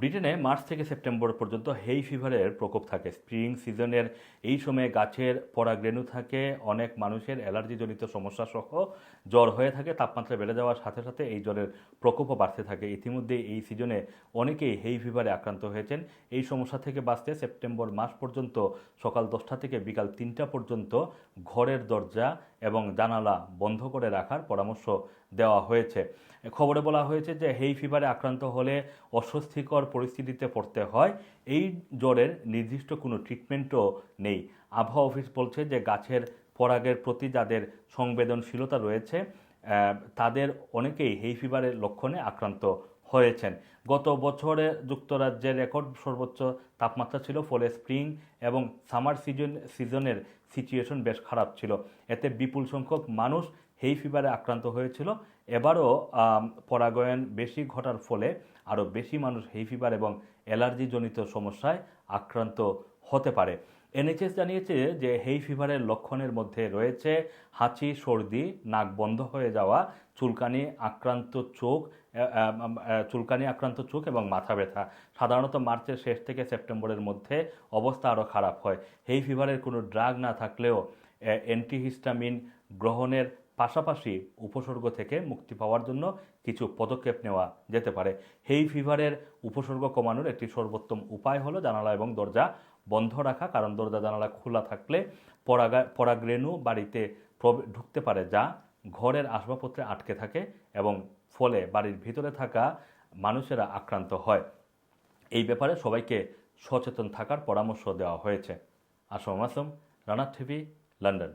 ব্রিটেনে মার্চ থেকে সেপ্টেম্বর পর্যন্ত হেই ফিভারের প্রকোপ থাকে। স্প্রিং সিজনের এই সময়ে গাছের পরাগরেণু থাকে, অনেক মানুষের অ্যালার্জিজনিত সমস্যা সহ জ্বর হয়ে থাকে, তাপমাত্রা বেড়ে যাওয়ার সাথে সাথে এই জ্বরের প্রকোপও বাড়তে থাকে। ইতিমধ্যে এই সিজনে অনেকেই হেই ফিভারে আক্রান্ত হয়েছেন। এই সমস্যা থেকে বাঁচতে সেপ্টেম্বর মাস পর্যন্ত সকাল দশটা থেকে বিকাল তিনটা পর্যন্ত ঘরের দরজা এবং জানালা বন্ধ করে রাখার পরামর্শ দেওয়া হয়েছে। খবরে বলা হয়েছে যে হেই ফিভারে আক্রান্ত হলে অস্বস্তিকর পরিস্থিতিতে পড়তে হয়, এই জ্বরের নির্দিষ্ট কোনো ট্রিটমেন্টও নেই। আবহাওয়া অফিস বলছে যে গাছের পরাগের প্রতি যাদের সংবেদনশীলতা রয়েছে তাদের অনেকেই হেই ফিভারের লক্ষণে আক্রান্ত হয়েছেন। গত বছরে যুক্তরাজ্যের রেকর্ড সর্বোচ্চ তাপমাত্রা ছিল ফলে স্প্রিং এবং সামার সিজন সিজনের সিচুয়েশন বেশ খারাপ ছিল। এতে বিপুল সংখ্যক মানুষ হেই ফিভারে আক্রান্ত হয়েছিল। এবারও পরাগায়ন বেশি ঘটার ফলে আরও বেশি মানুষ হেই ফিভার এবং অ্যালার্জিজনিত সমস্যায় আক্রান্ত হতে পারে। এনএইচএস জানিয়েছে যে হেই ফিভারের লক্ষণের মধ্যে রয়েছে হাঁচি, সর্দি, নাক বন্ধ হয়ে যাওয়া, চুলকানি, আক্রান্ত চোখ চুলকানি আক্রান্ত চোখ এবং মাথা ব্যথা। সাধারণত মার্চের শেষ থেকে সেপ্টেম্বরের মধ্যে অবস্থা আরও খারাপ হয়। হেই ফিভারের কোনো ড্রাগ না থাকলেও অ্যান্টিহিস্টামিন গ্রহণের পাশাপাশি উপসর্গ থেকে মুক্তি পাওয়ার জন্য কিছু পদক্ষেপ নেওয়া যেতে পারে। হেই ফিভারের উপসর্গ কমানোর একটি সর্বোত্তম উপায় হলো জানালা এবং দরজা বন্ধ রাখা। কারণ দরজা জানালা খোলা থাকলে পরাগা, পরাগরেণু বাড়িতে ঢুকতে পারে, যা ঘরের আসবাবপত্রে আটকে থাকে এবং ফলে বাড়ির ভিতরে থাকা মানুষেরা আক্রান্ত হয়। এই ব্যাপারে সবাইকে সচেতন থাকার পরামর্শ দেওয়া হয়েছে। Assam Assam Rana TV, London.